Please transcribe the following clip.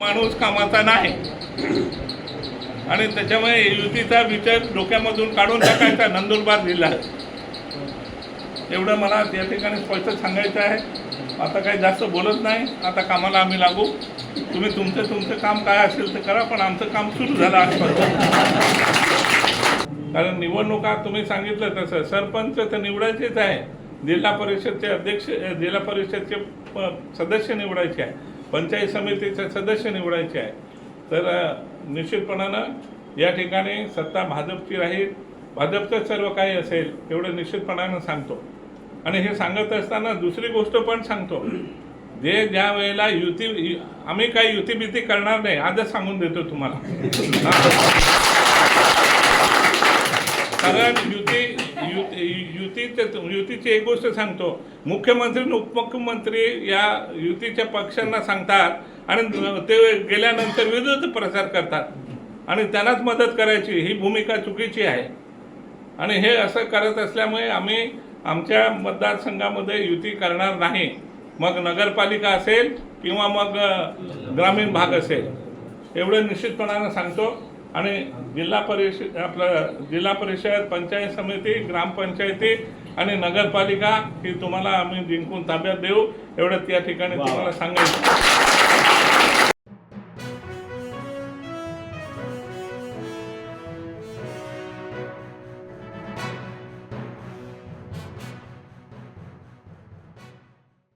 माणूस कामाचा नाही. आणि त्याच्यामुळे युतीचा विचार डोक्यामधून काढून टाकायचा नंदुरबार जिल्हा. एवढं मला या ठिकाणी स्पष्ट सांगायचं आहे. आता काही जास्त बोलत नाही. आता कामाला आम्ही लागू. तुम्ही तुमचं तुमचं काम काय असेल ते करा पण आमचं काम सुरू झालं आजपासून. कारण निवडणुका तुम्ही सांगितलं तसं. सरपंच तर निवडायचेच आहे. जिल्हा परिषदचे अध्यक्ष जिल्हा परिषदचे सदस्य निवडायचे आहे. पंचायत समितीचे सदस्य निवडायचे आहे. तर निश्चितपणानं या ठिकाणी सत्ता भाजपची राहील. भाजपचं सर्व काही असेल एवढं निश्चितपणानं सांगतो. आणि हे सांगत असताना दुसरी गोष्ट पण सांगतो. जे ज्या वेळेला युती आम्ही काही युती बिती करणार नाही आजच सांगून देतो तुम्हाला. कारण युती युती युतीचे युतीची एक गोष्ट सांगतो. मुख्यमंत्री आणि उपमुख्यमंत्री या युतीच्या पक्षांना सांगतात आणि ते गेल्यानंतर विरोध प्रसार करतात. आणि त्यांनाच मदत करायची ही भूमिका चुकीची आहे. आणि हे असं करत असल्यामुळे आम्ही आमच्या मतदारसंघामध्ये युती करणार नाही. मग नगरपालिका असेल किंवा मग ग्रामीण भाग असेल. एवढं निश्चितपणानं सांगतो. आणि जिल्हा परिषद आपलं जिल्हा परिषद पंचायत समिती ग्रामपंचायती आणि नगरपालिका ही तुम्हाला आम्ही जिंकून ताब्यात देऊ. एवढंच या ठिकाणी तुम्हाला सांगायचं.